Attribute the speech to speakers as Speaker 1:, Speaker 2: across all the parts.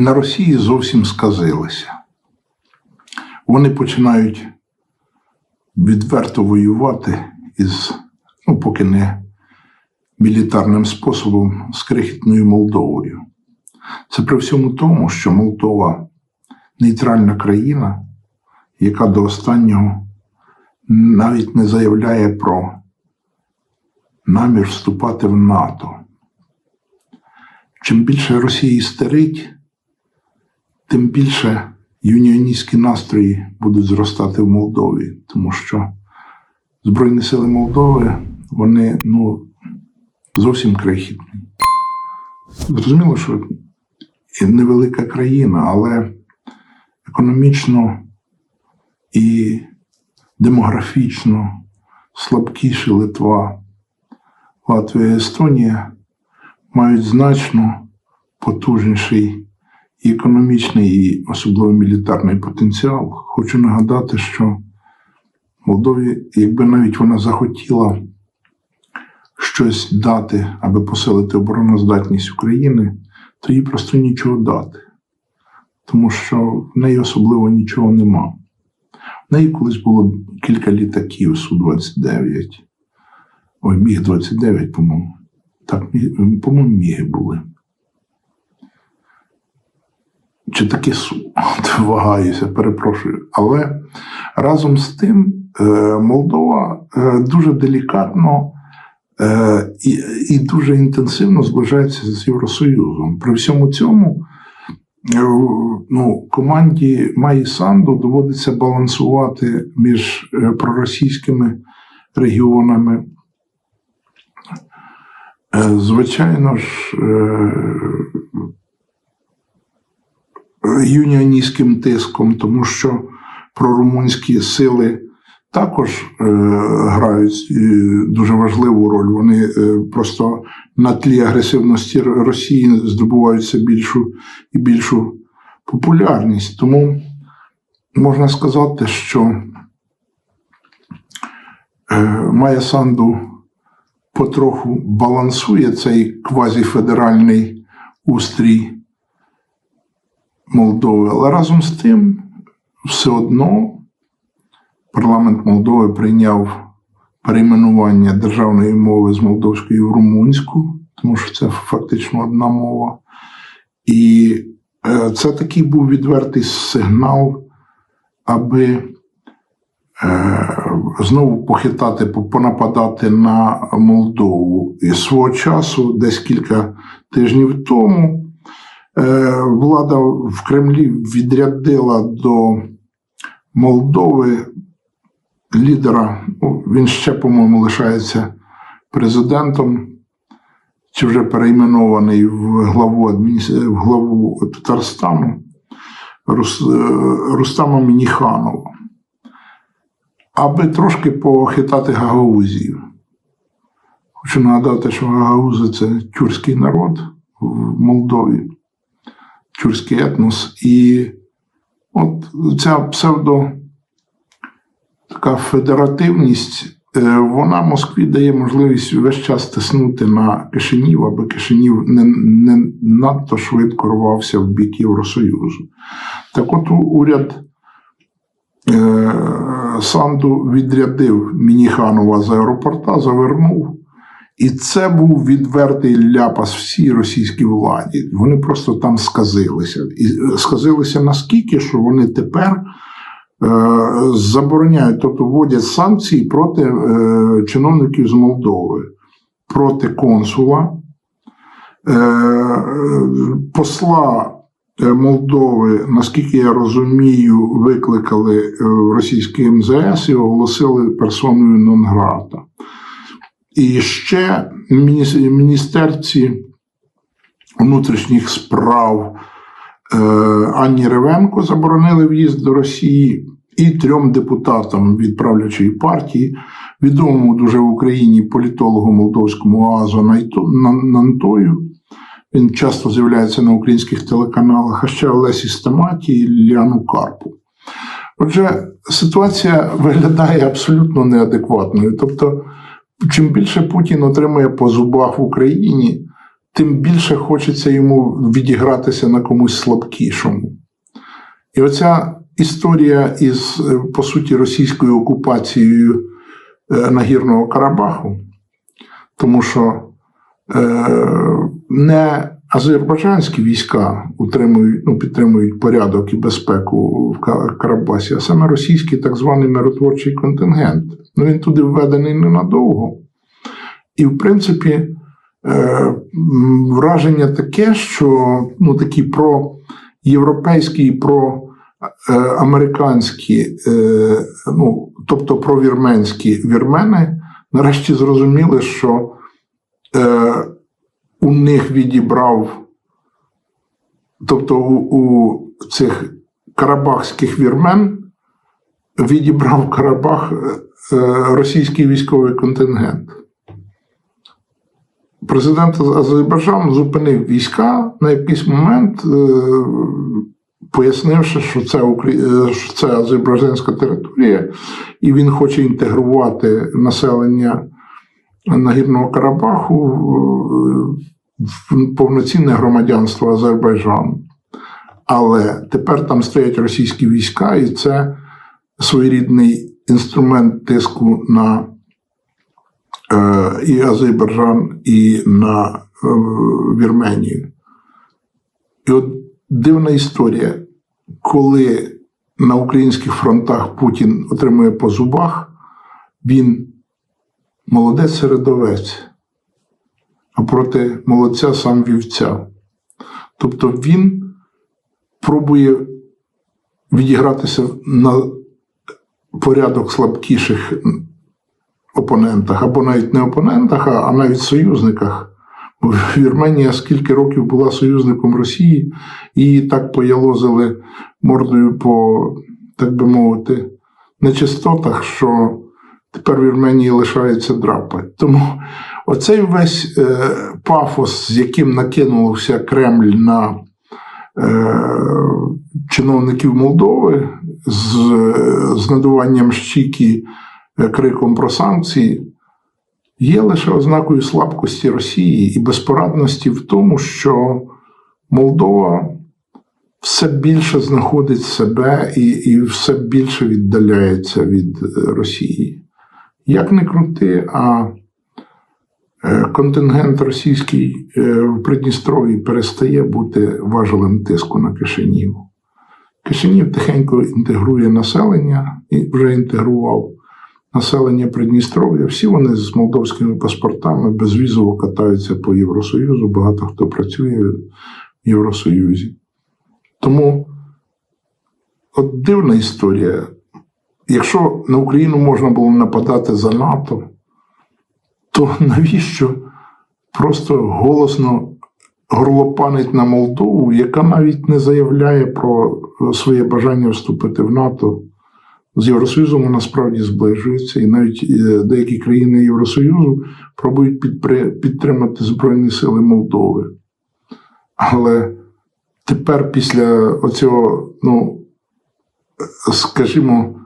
Speaker 1: на Росії зовсім сказилися. Вони починають відверто воювати із, ну, поки не мілітарним способом з крихітною Молдовою. Це при всьому тому, що Молдова нейтральна країна, яка до останнього навіть не заявляє про намір вступати в НАТО. Чим більше Росія істерить, тим більше юніоністські настрої будуть зростати в Молдові, тому що Збройні сили Молдови вони ну, зовсім крихітні. Зрозуміло, що невелика країна, але економічно і демографічно слабкіші Литва, Латвія і Естонія мають значно потужніший і економічний, і особливо мілітарний потенціал. Хочу нагадати, що Молдові, якби навіть вона захотіла щось дати, аби посилити обороноздатність України, то їй просто нічого дати. Тому що в неї особливо нічого нема. В неї колись було кілька літаків Су-29. Ой, Міг-29, по-моєму. Так, по-моєму, Міги були. Чи такі Су? От Вагаюся, перепрошую. Але разом з тим е, Молдова е, дуже делікатно е, і, дуже інтенсивно зближається з Євросоюзом. При всьому цьому ну, команді Маї Санду доводиться балансувати між проросійськими регіонами. Звичайно ж, юніоністським тиском, тому що прорумунські сили також е, грають е, дуже важливу роль. Вони е, просто на тлі агресивності Росії здобувають все більшу і більшу популярність. Тому можна сказати, що Майя Санду потроху балансує цей квазіфедеральний устрій Молдови, але разом з тим, все одно парламент Молдови прийняв перейменування державної мови з молдовської в румунську, тому що це фактично одна мова. І е, це такий був відвертий сигнал, аби е, знову похитати, понападати на Молдову. І свого часу, десь кілька тижнів тому, влада в Кремлі відрядила до Молдови лідера. Він ще, по-моєму, лишається президентом, чи вже перейменований в главу, в главу Татарстану е, Рустама Мініханова, аби трошки похитати гагаузів. Хочу нагадати, що гагаузи це тюркський народ в Молдові, тюркський етнос. І от ця псевдо така федеративність, е, вона Москві дає можливість весь час тиснути на Кишинів, аби Кишинів не, не надто швидко рвався в бік Євросоюзу. Так от уряд е, Санду відрядив Мініханова з аеропорта, завернув. І це був відвертий ляпас всій російській владі. Вони просто там сказилися. І е, сказилися наскільки, що вони тепер е, забороняють, тобто вводять санкції проти е, чиновників з Молдови, проти консула, е, посла е, Молдови, наскільки я розумію, викликали е, в російський МЗС і оголосили персоною нон-грата. І ще міністерці внутрішніх справ е, Анні Ревенко заборонили в'їзд до Росії і трьом депутатам від правлячої партії, відомому дуже в Україні політологу молдовському Нан- Нантою. Він часто з'являється на українських телеканалах, а ще Олесі Стаматі і Ліану Карпу. Отже, ситуація виглядає абсолютно неадекватною. Тобто, чим більше Путін отримує по зубах в Україні, тим більше хочеться йому відігратися на комусь слабкішому. І оця історія із, е, по суті, російською окупацією е, Нагірного Карабаху, тому що е, не азербайджанські війська утримують, ну, підтримують порядок і безпеку в Карабасі, а саме російський так званий миротворчий контингент. Ну, він туди введений ненадовго. І, в принципі, е, враження таке, що ну, такі проєвропейські і проамериканські, е, ну, тобто провірменські вірмени, нарешті зрозуміли, що е, у них відібрав, тобто у, у цих карабахських вірмен відібрав Карабах е, е, російський військовий контингент. Президент Азербайджану зупинив війська на якийсь момент, е, пояснивши, що це, що це азербайджанська територія, і він хоче інтегрувати населення Нагірного Карабаху е, повноцінне громадянство Азербайджану. Але тепер там стоять російські війська, і це своєрідний інструмент тиску на е, і Азербайджан, і на е, Вірменію. І от дивна історія, коли на українських фронтах Путін отримує по зубах, він молодець середовець, а проти молодця сам вівця. Тобто він пробує відігратися на порядок слабкіших опонентах, або навіть не опонентах, а навіть союзниках. Бо Вірменія скільки років була союзником Росії, її так поялозили мордою по, так би мовити, нечистотах, що тепер Вірменії лишається драпати. Тому оцей весь е, пафос, з яким накинувся Кремль на е, чиновників Молдови з, з надуванням щіки е, криком про санкції, є лише ознакою слабкості Росії і безпорадності в тому, що Молдова все більше знаходить себе і, і все більше віддаляється від е, Росії. Як не крути, а е, контингент російський е, в Придністров'ї перестає бути важелем тиску на Кишинів. Кишинів тихенько інтегрує населення і вже інтегрував населення Придністров'я. Всі вони з молдовськими паспортами безвізово катаються по Євросоюзу. Багато хто працює в Євросоюзі. Тому от дивна історія. Якщо на Україну можна було нападати за НАТО, то навіщо просто голосно горлопанить на Молдову, яка навіть не заявляє про своє бажання вступити в НАТО? З Євросоюзом вона справді зближується, і навіть е, деякі країни Євросоюзу пробують підтримати Збройні Сили Молдови. Але тепер, після оцього, ну, скажімо,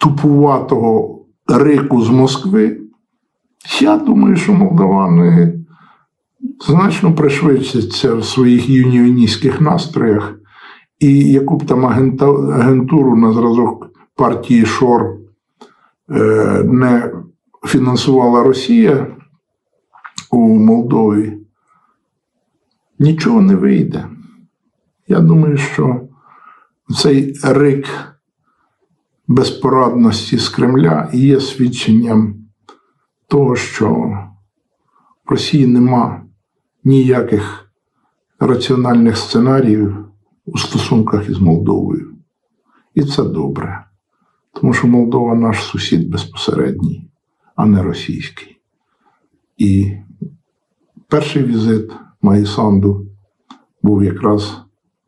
Speaker 1: тупуватого рику з Москви, я думаю, що молдавани значно пришвидшаться в своїх юніоністських настроях, і яку б там агентуру на зразок партії Шор е, не фінансувала Росія у Молдові, нічого не вийде. Я думаю, що цей рик безпорадності з Кремля є свідченням того, що в Росії нема ніяких раціональних сценаріїв у стосунках із Молдовою. І це добре. Тому що Молдова наш сусід безпосередній, а не російський. І перший візит Маїсанду був якраз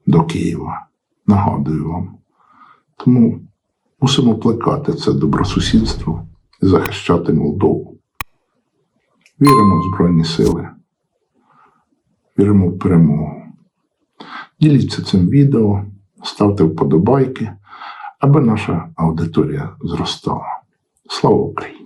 Speaker 1: до Києва. Нагадую вам. Тому мусимо плекати це добросусідство і захищати Молдову. Віримо в Збройні Сили, віримо в перемогу. Діліться цим відео, ставте вподобайки, аби наша аудиторія зростала. Слава Україні!